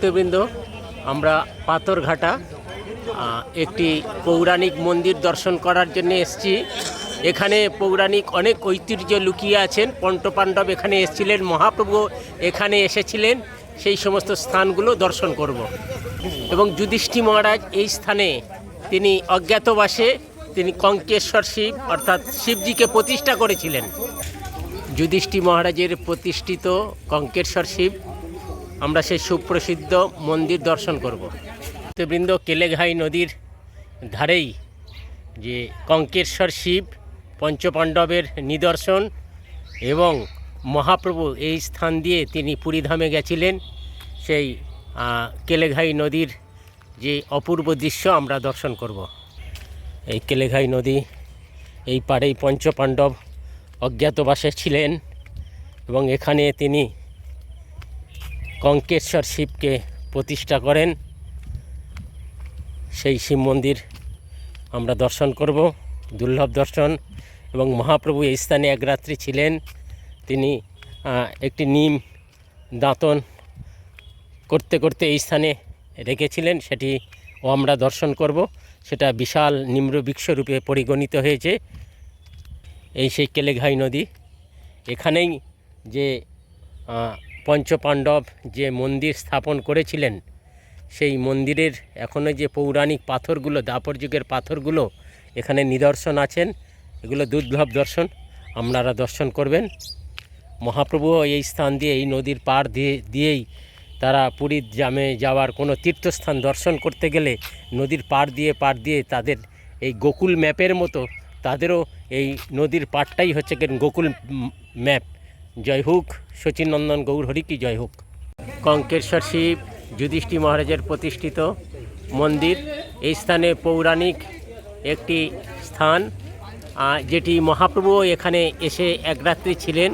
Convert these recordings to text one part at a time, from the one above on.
ভক্তবৃন্দ, আমরা পাথরঘাটা একটি পৌরাণিক মন্দির দর্শন করার জন্য এসেছি। এখানে পৌরাণিক অনেক ঐতিহ্য লুকিয়ে আছেন। পঞ্চপাণ্ডব এখানে এসেছিলেন, মহাপ্রভু এখানে এসেছিলেন, সেই সমস্ত স্থানগুলো দর্শন করব। এবং যুধিষ্ঠি মহারাজ এই স্থানে তিনি অজ্ঞাতবাসে তিনি কঙ্কেশ্বর শিব, অর্থাৎ শিবজিকে প্রতিষ্ঠা করেছিলেন। যুধিষ্ঠি মহারাজের প্রতিষ্ঠিত কঙ্কেশ্বর শিব আমরা সেই সুপ্রসিদ্ধ মন্দির দর্শন করব। বৃন্দ কেলেঘাই নদীর ধারেই যে কঙ্কেশ্বর শিব পঞ্চপাণ্ডবের নিদর্শন এবং মহাপ্রভু এই স্থান দিয়ে তিনি পুরীধামে গেছিলেন, সেই কেলেঘাই নদীর যে অপূর্ব দৃশ্য আমরা দর্শন করব। এই কেলেঘাই নদী, এই পাড়েই পঞ্চপাণ্ডব অজ্ঞাতবাসে ছিলেন এবং এখানে তিনি কঙ্কেশ্বর শিবকে প্রতিষ্ঠা করেন। সেই শিব মন্দির আমরা দর্শন করব, দুর্লভ দর্শন। এবং মহাপ্রভু এই স্থানে এক রাত্রি ছিলেন। তিনি একটি নিম দাঁতন করতে করতে এই স্থানে রেখেছিলেন। সেটি ও আমরা দর্শন করব। সেটা বিশাল নিম্রবৃক্ষ রূপে পরিগণিত হয়েছে। এই সেই কেলেঘাই নদী। এখানেই যে পঞ্চপাণ্ডব যে মন্দির স্থাপন করেছিলেন, সেই মন্দিরের এখনও যে পৌরাণিক পাথরগুলো দাপর যুগের পাথরগুলো এখানে নিদর্শন আছেন, এগুলো দুর্লভ দর্শন, আপনারা দর্শন করবেন। মহাপ্রভু এই স্থান দিয়ে, এই নদীর পার দিয়ে, দিয়েই তারা পুরীর জামে যাওয়ার কোনো তীর্থস্থান দর্শন করতে গেলে নদীর পার দিয়ে পার দিয়ে তাদের এই গোকুল ম্যাপের মতো তাদেরও এই নদীর পাড়টাই হচ্ছে গোকুল ম্যাপ। জয় হোক শচীনন্দন গৌর হরি কি জয় হোক। কঙ্কেশ্বর শিব যুধিষ্ঠি মহারাজের প্রতিষ্ঠিত মন্দির, এই স্থানে পৌরাণিক একটি স্থান যেটি মহাপ্রভু এখানে এসে এক রাত্রি ছিলেন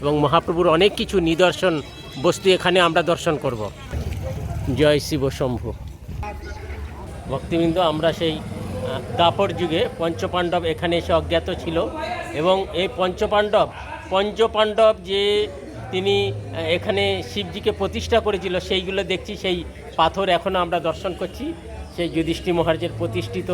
এবং মহাপ্রভুর অনেক কিছু নিদর্শন, বস্তু এখানে আমরা দর্শন করব। জয় শিব শম্ভু। ভক্তিবৃন্দ, আমরা সেই দাপর যুগে পঞ্চপাণ্ডব এখানে এসে অজ্ঞাত ছিল এবং এই পঞ্চপাণ্ডব পঞ্চপাণ্ডব যে তিনি এখানে শিবজিকে প্রতিষ্ঠা করেছিল সেইগুলো দেখছি সেই পাথর এখনও আমরা দর্শন করছি। সেই যুধিষ্ঠি মহারাজের প্রতিষ্ঠিত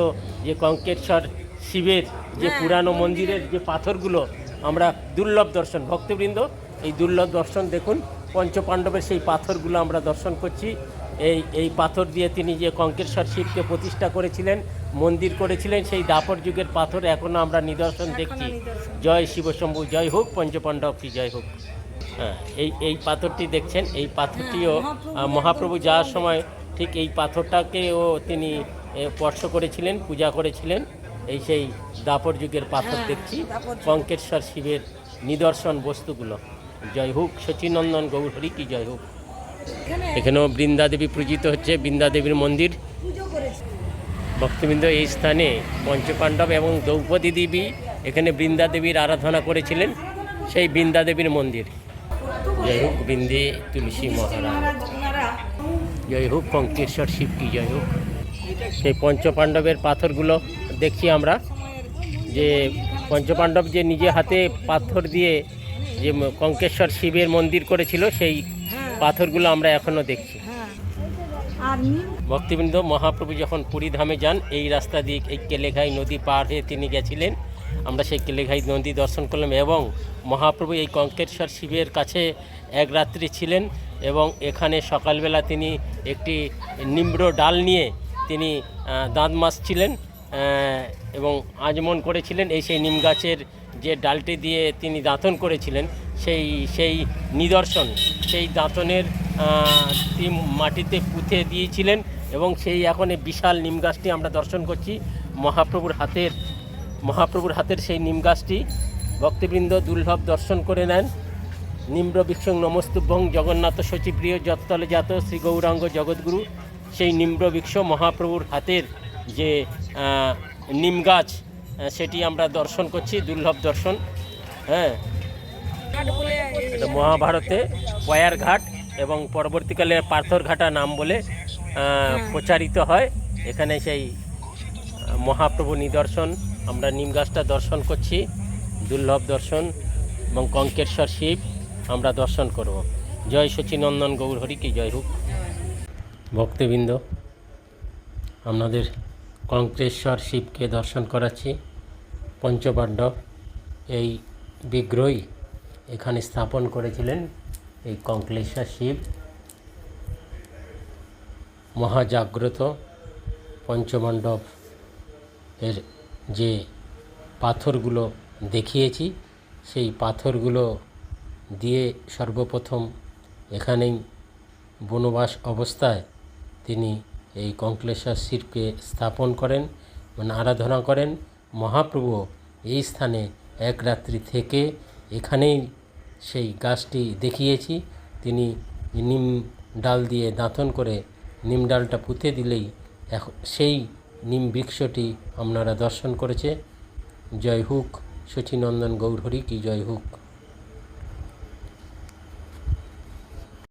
যে কঙ্কেশ্বর শিবের যে পুরানো মন্দিরের যে পাথরগুলো আমরা দুর্লভ দর্শন ভক্তবৃন্দ এই দুর্লভ দর্শন দেখুন পঞ্চপাণ্ডবের সেই পাথরগুলো আমরা দর্শন করছি। এই এই পাথর দিয়ে তিনি যে কঙ্কেশ্বর শিবকে প্রতিষ্ঠা করেছিলেন মন্দির করেছিলেন সেই দাপর যুগের পাথর এখনও আমরা নিদর্শন দেখছি। জয় শিবশম্ভু জয় হোক পঞ্চপাণ্ডব কি জয় হোক। হ্যাঁ এই এই পাথরটি দেখছেন এই পাথরটিও মহাপ্রভু যাওয়ার সময় ঠিক এই পাথরটাকেও তিনি স্পর্শ করেছিলেন পূজা করেছিলেন এই সেই দাপর যুগের পাথর দেখছি কঙ্কেশ্বর শিবের নিদর্শন বস্তুগুলো। জয় হোক শচীনন্দন গৌর হরি কি জয় হোক। এখানেও বৃন্দা দেবী পূজিত হচ্ছে বৃন্দা দেবীর মন্দির। ভক্তবৃন্দ এই স্থানে পঞ্চপাণ্ডব এবং দ্রৌপদী দেবী এখানে বৃন্দা দেবীর আরাধনা করেছিলেন, সেই বৃন্দা দেবীর মন্দির। জয় হোক বৃন্দে তুলসী মহারাজ। জয় হোক কঙ্কেশ্বর শিব কি জয় হোক। সেই পঞ্চপাণ্ডবের পাথরগুলো দেখছি আমরা, যে পঞ্চপাণ্ডব যে নিজে হাতে পাথর দিয়ে যে কঙ্কেশ্বর শিবের মন্দির করেছিল, সেই পাথরগুলো আমরা এখনও দেখছি। ভক্তিবৃন্দ মহাপ্রভু যখন পুরীধামে যান এই রাস্তা দিয়ে এই কেলেঘাই নদী পার হয়ে তিনি গেছিলেন। আমরা সেই কেলেঘাই নদী দর্শন করলাম এবং মহাপ্রভু এই কঙ্কেশ্বর শিবের কাছে এক রাত্রি ছিলেন এবং এখানে সকালবেলা তিনি একটি নিম্র ডাল নিয়ে তিনি দাঁত মাসছিলেন এবং আজমন করেছিলেন। এই সেই নিম গাছের যে ডালটি দিয়ে তিনি দাঁতন করেছিলেন সেই সেই নিদর্শন, সেই দাঁতনের মাটিতে পুঁতে দিয়েছিলেন এবং সেই এখন এই বিশাল নিম গাছটি আমরা দর্শন করছি। মহাপ্রভুর হাতের মহাপ্রভুর হাতের সেই নিম গাছটি। ভক্তবৃন্দ দুর্লভ দর্শন করে নেন। নিম্র বিক্ষং নমস্তুভ্যং জগন্নাথ সচিপ্রিয় যত্তলে জাত শ্রী গৌরাঙ্গ জগৎগুরু সেই নিম্র বৃক্ষ মহাপ্রভুর হাতের যে নিম গাছ সেটি আমরা দর্শন করছি, দুর্লভ দর্শন। হ্যাঁ। মহাভারতে পয়ার ঘাট এবং পরবর্তীকালে পাথর ঘাটা নাম বলে প্রচারিত হয়। এখানে সেই মহাপ্রভু নিদর্শন, আমরা নিম গাছটা দর্শন করছি, দুর্লভ দর্শন এবং কঙ্কেশ্বর শিব, আমরা দর্শন করব। জয় সচিনন্দন, গৌর হরি কি জয় হোক। ভক্তবৃন্দ, আপনাদের কঙ্ক্রেশ্বর শিবকে দর্শন করাচ্ছি, পঞ্চপাণ্ডব, এই বিগ্রহই এখানে স্থাপন করেছিলেন এই কঙ্কলেশ্বর শিব। মহাজাগ্রত পঞ্চমণ্ডপ এর যে পাথরগুলো দেখিয়েছি, সেই পাথরগুলো দিয়ে সর্বপ্রথম এখানেই বনবাস অবস্থায় তিনি এই কঙ্কলেশ্বর শিবকে স্থাপন করেন মানে আরাধনা করেন। মহাপ্রভু এই স্থানে এক রাত্রি থেকে এখানেই সেই গাছটি দেখিয়েছি। তিনি নিম ডাল দিয়ে দাঁতন করে নিম ডালটা পুঁতে দিলেই এখন সেই নিম বৃক্ষটি আপনারা দর্শন করেছে। জয় হুক শচীনন্দন গৌরহরি কি জয় হুক।